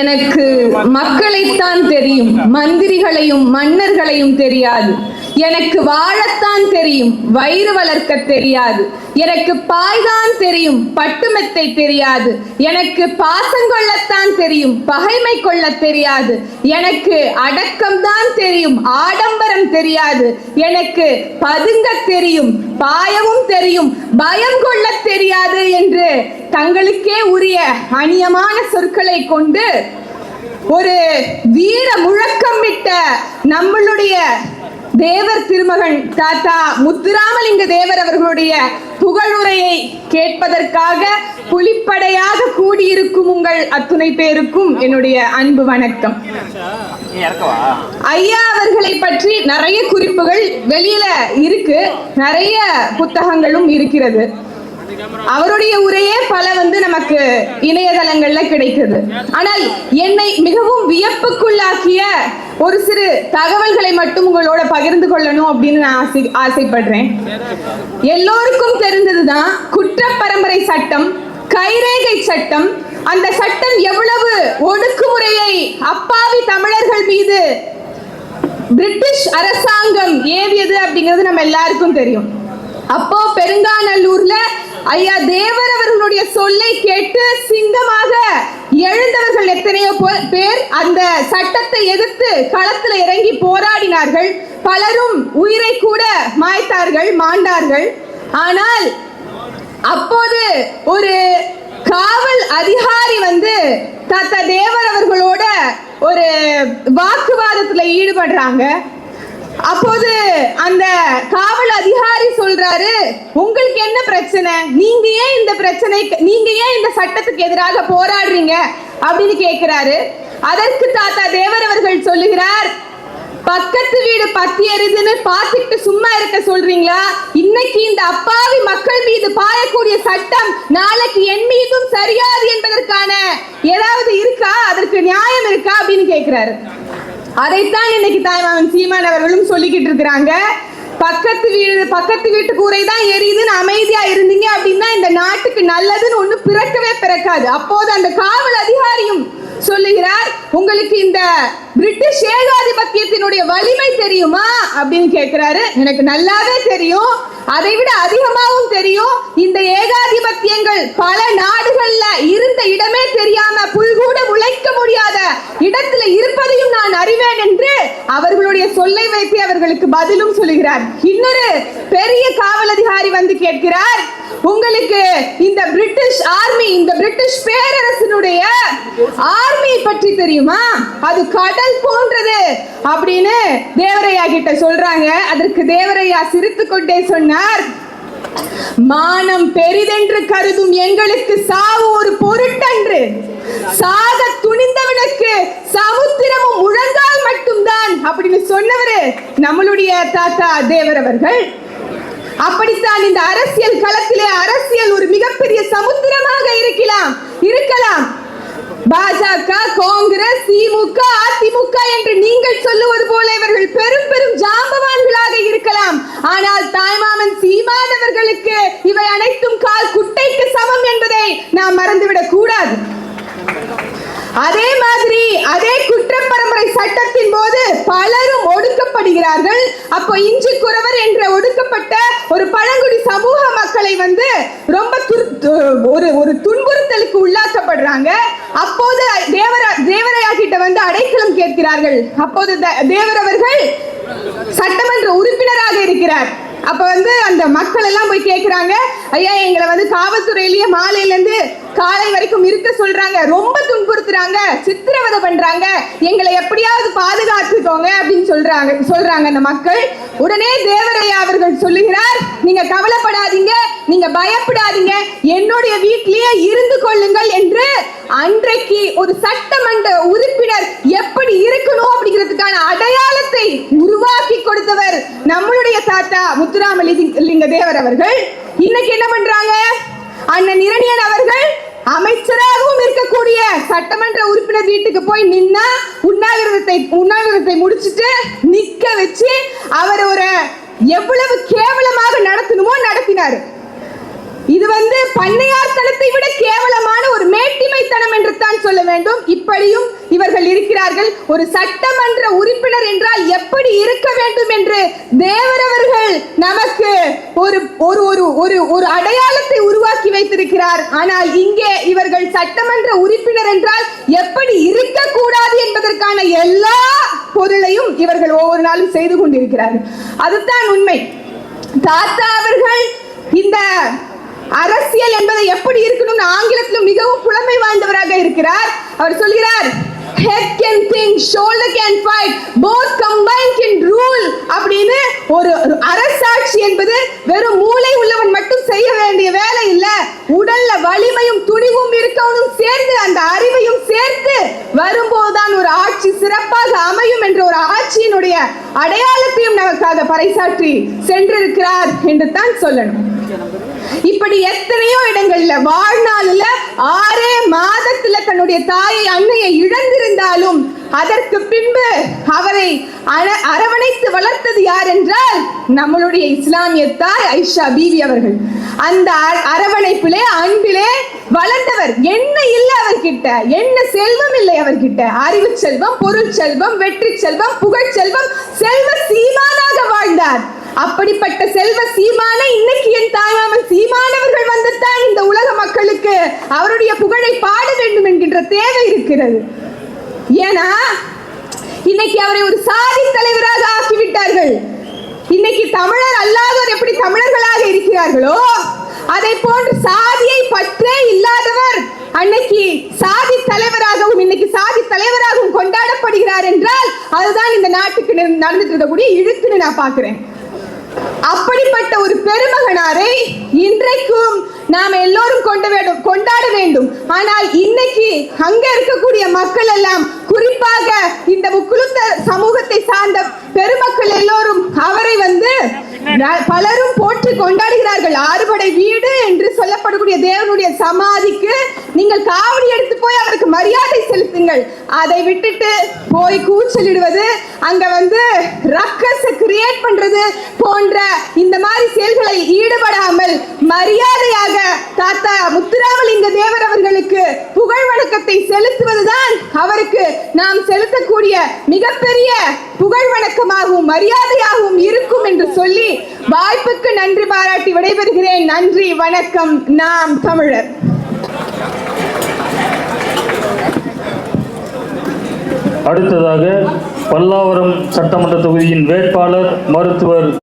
எனக்கு மக்களைத்தான் தெரியும் மந்திரிகளையும் மன்னர்களையும் தெரியாது. எனக்கு வாழத்தான் தெரியும் வயிறு வளர்க்க தெரியாது. எனக்கு பாய்தான் தெரியும் பட்டுமெத்தை தெரியாது. எனக்கு பாசங்கொள்ளத்தான் தெரியும் பகைமை கொள்ள தெரியாது. எனக்கு அடக்கம்தான் தெரியும் ஆடம்பரம் தெரியாது. எனக்கு பதுங்க தெரியும் பாயவும் தெரியும் பயம் கொள்ள தெரியாது என்று தங்களுக்கே உரிய அநியமான சொற்களை கொண்டு ஒரு வீர முழக்கமிட்ட நம்மளுடைய தேவர் திருமகன் தாத்தா முத்துராமலிங்க தேவர் அவர்களுடைய புகழுரையை கேட்பதற்காக புலிப்படையாக கூடியிருக்கும் உங்கள் அத்துணை பேருக்கும் என்னுடைய அன்பு வணக்கம். ஐயா அவர்களை பற்றி நிறைய குறிப்புகள் வெளியில இருக்கு. நிறைய புத்தகங்களும் இருக்கிறது. அவருடைய உரையே பல வந்து நமக்கு இணையதளங்கள்ல கிடைக்குது. ஆனால் என்னை மிகவும் வியப்புக்குள்ளாக்கிய ஒரு சிறு தகவல்களை மட்டும் உங்களோட பகிர்ந்து கொள்ளணும் அப்படின்னு நான் ஆசை ஆசைப்படுறேன். எல்லோருக்கும் தெரிந்ததுதான் குற்ற பரம்பரை சட்டம் கைரேகை சட்டம். அந்த சட்டம் எவ்வளவு ஒடுக்குமுறையை அப்பாவி தமிழர்கள் மீது பிரிட்டிஷ் அரசாங்கம் ஏவியது அப்படிங்கிறது நம்ம எல்லாருக்கும் தெரியும். அப்போ பெருங்காநல்லூர்ல ஐயா தேவர் அவர்களுடைய சொல்லை கேட்டு சிங்கமாக எழுந்தவர்கள் எத்தனையோ பேர் அந்த சட்டத்தை எதிர்த்து களத்துல இறங்கி போராடினார்கள். பலரும் உயிரை கூட மாய்த்தார்கள் மாண்டார்கள். ஆனால் அப்போது ஒரு காவல் அதிகாரி வந்து தாத்தா தேவர் அவர்களோட ஒரு வாக்குவாதத்துல ஈடுபடுறாங்க. அப்போது அந்த காவல் அதிகாரி சொல்றாரு உங்களுக்கு என்ன பிரச்சனை? நீங்க ஏன் இந்த பிரச்சனை நீங்க ஏன் இந்த சட்டத்துக்கு எதிராக போராடுறீங்க? அப்படின்னு கேக்குறாரு. அதற்கு தாத்தா தேவர் அவர்கள் சொல்லுகிறார் பக்கத்து வீடு பத்தி எரிதுன்னு பார்த்துட்டு சும்மா இருக்க சொல்றீங்களா? இன்னைக்கு இந்த அப்பாவி மக்கள் மீது பாயக்கூடிய சட்டம் நாளைக்கு என் மீதும் சரியாது என்பதற்கான ஏதாவது இருக்கா? அதற்கு நியாயம் இருக்கா? அப்படின்னு கேக்குறாரு. அதைத்தான் இன்னைக்கு தாய்மாமன் சீமான் அவர்களும் சொல்லிக்கிட்டு இருக்கிறாங்க. பக்கத்து வீடு பக்கத்து வீட்டு கூரை தான் எரியுதுன்னு அமைதியா இருந்தீங்க அப்படின்னா இந்த நாட்டுக்கு நல்லதுன்னு ஒண்ணு பிறக்கவே பிறக்காது. அப்போது அந்த காவல் அதிகாரியும் சொல்லுகிறார் உங்களுக்கு இந்த பிரிட்டிஷ் ஏகாதிபத்தியத்தினுடைய வலிமை தெரியுமா? அப்படின்னு கேட்கிறாரு. எனக்கு நல்லாவே தெரியும். அதை விட அதிகமாகவும் தெரியும். இந்த ஏகாதிபத்தியங்கள் பல நாடுகள்ல இருந்த இடமே தெரியாம புல் கூட முளைக்க முடியாத இடத்துல இருப்பதையும் நான் அறிவேன் என்று அவர்களுடைய சொல்லை வைத்து அவர்களுக்கு பதிலும் சொல்லுகிறார். இன்னொரு பெரிய காவல் அதிகாரி வந்து கேட்கிறார் உங்களுக்கு இந்த பிரிட்டிஷ் ஆர்மி இந்த பிரிட்டிஷ் பேரரசினுடைய ஆர்மி பற்றி தெரியுமா? அது கடல் போன்றது அப்படின்னு தேவரையா கிட்ட சொல்றாங்க. அதற்கு தேவரையா சிரித்து கொண்டே சொன்னார் மானம் பெரிதென்று கருதும் எங்களுக்கு சாவு ஒரு பொருட்டன்று. சாக துணிந்தவனுக்கு சமுத்திரமும் முழங்கால் மட்டும்தான். அப்படின்னு சொன்னவரு நம்மளுடைய தாத்தா தேவர் அவர்கள். அப்படித்தான் இந்த அரசியல் களத்திலே அரசியல் ஒரு மிகப்பெரிய சமுத்திரமாக இருக்கலாம் இருக்கலாம். பாஜக காங்கிரஸ் திமுக அதிமுக என்று நீங்கள் சொல்லுவது போல இவர்கள் பெரும் பெரும் ஜாம்பவான்களாக இருக்கலாம். ஆனால் தாய்மாமன் சீமானவர்களுக்கு இவை அனைத்தும் கால் குட்டைக்கு சமம் என்பதை நாம் மறந்துவிடக் கூடாது. அதே மாதிரி அதே குற்றப்பரம்பரை சட்டத்தின் போது பலரும் ஒடுக்கப்படுகிறார்கள். அப்போ இஞ்சி குறவர் என்ற ஒடுக்கப்பட்ட ஒரு பழங்குடி சமூக மக்களை வந்து ரொம்ப ஒரு ஒரு துன்புறுத்தலுக்கு உள்ளாக்கப்படுறாங்க. அப்போது தேவர தேவரையாகிட்ட வந்து அடைக்கலம் கேட்கிறார்கள். அப்போது தேவர் அவர்கள் சட்டமன்ற உறுப்பினராக இருக்கிறார். அப்ப வந்து அந்த மக்கள் எல்லாம் போய் கேக்குறாங்க ஐயா எங்களை வந்து காவல்துறையிலேயே மாலையில இருந்து காலை வரைக்கும் இருக்க சொல்றாங்க. ரொம்ப துன்புறுத்துறாங்க சித்திரவதை பண்றாங்க. எங்களை எப்படியாவது பாதுகாத்துக்கோங்க அப்படின்னு சொல்றாங்க சொல்றாங்க அந்த மக்கள். உடனே தேவரையா அவர்கள் சொல்லுகிறார் நீங்க கவலைப்படாதீங்க. நீங்க பயப்படாதீங்க. என்னுடைய வீட்டிலேயே இருந்து கொள்ளுங்கள் என்று அன்றைக்கு ஒரு சட்டமன்ற உறுப்பினர் எப்படி இருக்கணும் அப்படிங்கிறதுக்கான அடையாளத்தை உருவாக்கி கொடுத்தவர் நம்மளுடைய தாத்தா முத்துராமலிங்க தேவர் அவர்கள். இன்னைக்கு என்ன பண்றாங்க? அண்ணன் இரணியன் அவர்கள் அமைச்சராகவும் இருக்கக்கூடிய சட்டமன்ற உறுப்பினர் வீட்டுக்கு போய் நின்னா உண்ணாவிரதத்தை உண்ணாவிரதத்தை முடிச்சிட்டு நிக்க வச்சு அவர் ஒரு எவ்வளவு கேவலமாக நடத்தணுமோ நடத்தினார். பண்ணையார் தளத்தை விட கேவலமான ஒரு மேட்டிமைத்தனம் என்று தான் சொல்ல வேண்டும். இப்படியும் இவர்கள் இருக்கிறார்கள். ஒரு சட்டமன்ற உறுப்பினர் என்றால் எப்படி இருக்க வேண்டும் என்று தேவரவர்கள் நமக்கு ஒரு ஒரு ஒரு ஒரு ஒரு அடையாளத்தை உருவாக்கி வைத்திருக்கிறார். ஆனால் இங்கே இவர்கள் சட்டமன்ற உறுப்பினர் என்றால் எப்படி இருக்கக்கூடாது என்பதற்கான எல்லா பொருளையும் இவர்கள் ஒவ்வொரு நாளும் செய்து கொண்டிருக்கிறார்கள். அதுதான் உண்மை. தாத்தா அவர்கள் என்பதை எப்படி இருக்கணும்னு ஆங்கிலத்தில் மிகவும் புலமை வாய்ந்தவராக இருக்கிறார். அவர் சொல்கிறார் head can think shoulder can fight both combined can rule அப்படின்னு ஒரு ஒரு அரசாட்சி என்பது வெறும் மூளை உள்ளவன் மட்டும் செய்ய வேண்டிய வேலை இல்ல. உடல்ல வலிமையும் துணிவும் இருக்கவனும் சேர்ந்து அந்த அறிவையும் சேர்த்து வரும்போதுதான் ஒரு ஆட்சி சிறப்பாக அமையும் என்ற ஒரு ஆட்சியினுடைய அடையாளத்தையும் நமக்காக பறைசாற்றி சென்றிருக்கிறார் என்று தான் சொல்லணும். இப்படி எத்தனையோ இடங்கள்ல வாழ்நாளில் ஆறே மாதத்துல தன்னுடைய தாயை அன்னையை இழந்திருந்தாலும் அதற்கு பின்பு அவரை அரவணைத்து வளர்த்தது யார் என்றால் நம்மளுடைய இஸ்லாமிய தாய் ஐஷா பீவி அவர்கள். அந்த அரவணைப்பிலே அன்பிலே வளர்ந்தவர். என்ன இல்லை அவர்கிட்ட? என்ன செல்வம் இல்லை அவர்கிட்ட? அறிவு செல்வம் பொருள் செல்வம் வெற்றி செல்வம் புகழ் செல்வம் செல்வ சீமானாக வாழ்ந்தார். அப்படிப்பட்ட செல்வ சீமான இன்னைக்கு என் தாய்மாமன் சீமானவர்கள் வந்துத்தான் இந்த உலக எனக்கு அவருடைய புகழை பாட வேண்டும் என்கின்ற தேவை இருக்கிறது. ஏன்னா இன்னைக்கு அவரை ஒரு சாதி தலைவராக ஆக்கிவிட்டார்கள். இன்னைக்கு தமிழர் அல்லாதோர் எப்படி தமிழர்களாக இருக்கிறார்களோ அதை போன்று சாதியை பற்றே இல்லாதவர் அன்னைக்கு சாதி தலைவராகவும் இன்னைக்கு சாதி தலைவராகவும் கொண்டாடப்படுகிறார் என்றால் அதுதான் இந்த நாட்டுக்கு நடந்துட்டு இருக்கக்கூடிய இழுக்குன்னு நான் பாக்குறேன் அப்படிப்பட்ட ஒரு பெருமகனாரை இன்றைக்கும் நாம் எல்லோரும் கொண்டு வேண்டும் கொண்டாட வேண்டும். ஆனால் இன்னைக்கு அங்க இருக்கக்கூடிய மக்கள் எல்லாம் குறிப்பாக இந்த முக்குழுத்த சமூகத்தை சார்ந்த பெருமக்கள் எல்லோரும் அவரை வந்து பலரும் போற்றி கொண்டாடுகிறார்கள். ஆறுபடை வீடு என்று சொல்லப்படக்கூடிய தேவனுடைய சமாதிக்கு நீங்கள் காவடி எடுத்து போய் அவருக்கு மரியாதை செலுத்துங்கள். அதை விட்டுட்டு போய் கூச்சலிடுவது அங்க வந்து ரக்கஸ கிரியேட் பண்றது போன்ற இந்த மாதிரி செயல்களை ஈடுபடாமல் மரியாதையாக தாத்தா முத்துராமலிங்க தேவர் அவர்களுக்கு புகழ் வணக்கத்தை செலுத்துவதுதான் அவருக்கு நாம் செலுத்தக்கூடிய மிகப்பெரிய புகழ் வணக்கமாகவும் மரியாதையாகவும் இருக்கும் என்று சொல்லி வாய்ப்புக்கு நன்றி பாராட்டி விடைபெறுகிறேன். நன்றி வணக்கம். நாம் தமிழர். அடுத்ததாக பல்லாவரம் சட்டமன்ற தொகுதியின் வேட்பாளர் மருத்துவர்